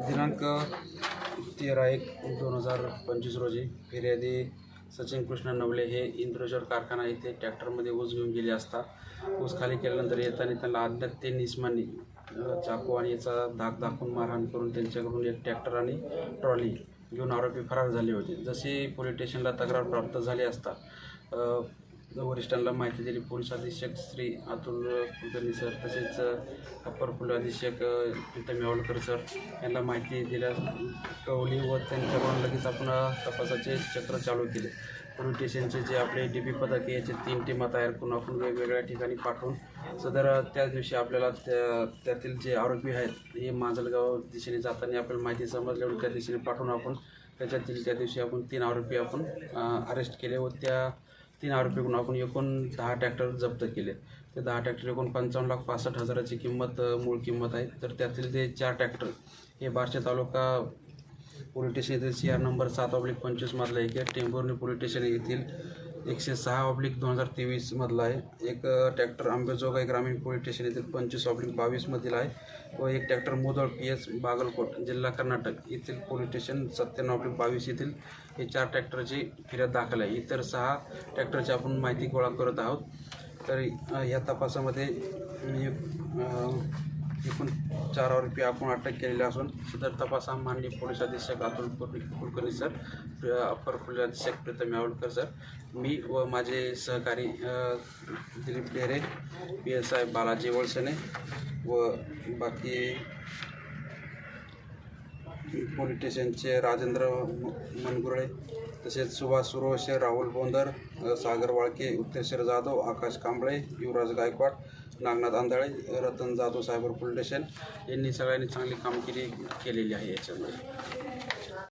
दिनांक तेरा एक दोन हजार पंचवीस रोजी फिर्यादी सचिन कृष्ण नवले हे इंद्रेश्वर कारखाना येथे ट्रॅक्टरमध्ये ऊस घेऊन गेले असता. ऊस खाली केल्यानंतर येताना त्यांना अज्ञात ते निस्मानी चाकू आणि याचा धाक दाखवून मारहाण करून त्यांच्याकडून एक ट्रॅक्टर आणि ट्रॉली घेऊन आरोपी फरार झाले होते. जसे पोलीस स्टेशनला तक्रार प्राप्त झाली असता वरिष्ठांना माहिती दिली. पोलीस अधीक्षक श्री अतुल कुलकर्णी सर तसेच अप्पर पोलीस अधीक्षक प्रीतम येवलकर सर यांना माहिती दिल्यास कळवली व त्यांच्याकडून लगेच आपण तपासाचे चक्र चालू केले. पोलीस स्टेशनचे जे आपले डी पी पथक आहे याचे तीन टीमा तयार करून आपण वेगवेगळ्या ठिकाणी पाठवून सदर त्याच दिवशी आपल्याला त्या त्यातील जे आरोपी आहेत हे माजलगाव दिशेने जाताना आपल्याला माहिती समजल्यावर त्या दिशेने पाठवून आपण त्याच्यातील त्या दिवशी आपण तीन आरोपी आपण अरेस्ट केले व त्या तीन आरोपीकडून आपण एकूण दहा ट्रॅक्टर जप्त केले. ते दहा ट्रॅक्टर एकूण पंचावन्न लाख पासष्ट हजाराची किंमत मूळ किंमत आहे. तर त्यातील ते चार ट्रॅक्टर हे बारशे तालुका पोलीस स्टेशन येथील सी आर नंबर सात ऑब्लिक पंचवीसमधला एक आहे. टेंभुर्णी पोलीस स्टेशन येथील एकशे सहा ऑब्लिक दोन हजार तेवीसमधला आहे. एक ट्रॅक्टर आंबेजोगाई ग्रामीण पोलीस स्टेशन येथील पंचवीस ऑब्लिक बावीसमधील आहे व एक tractor Modal P S Bagalkot जिल्हा कर्नाटक येथील पोलीस स्टेशन सत्त्याण्णव ऑब्लिक बावीस येथील हे चार ट्रॅक्टरची फिर्याद दाखल आहे. इतर सहा ट्रॅक्टरची आपण माहिती गोळा करत आहोत. तर ह्या या तपासामध्ये एकूण चार आरोपी आपण अटक केलेले असून सदर तपास माननीय पोलीस अधीक्षक अतुल कुलकर्णी सर प्र- अप्पर पोलीस अधीक्षक प्रीतम यावळकर सर मी व माझे सहकारी Dilip Dere P S I Balaji Valasne व बाकी पोलीस स्टेशनचे राजेंद्र मनगुरळे तसेच Subhash Suroshe Rahul Bondar Sagar Walke Utteshwar Jadhav Akash Kamble Yuvraj Gaikwad Nagnath Andhale Ratan Jadhav cyber police station यांनी सगळ्यांनी चांगली कामगिरी केलेली आहे याच्यामध्ये.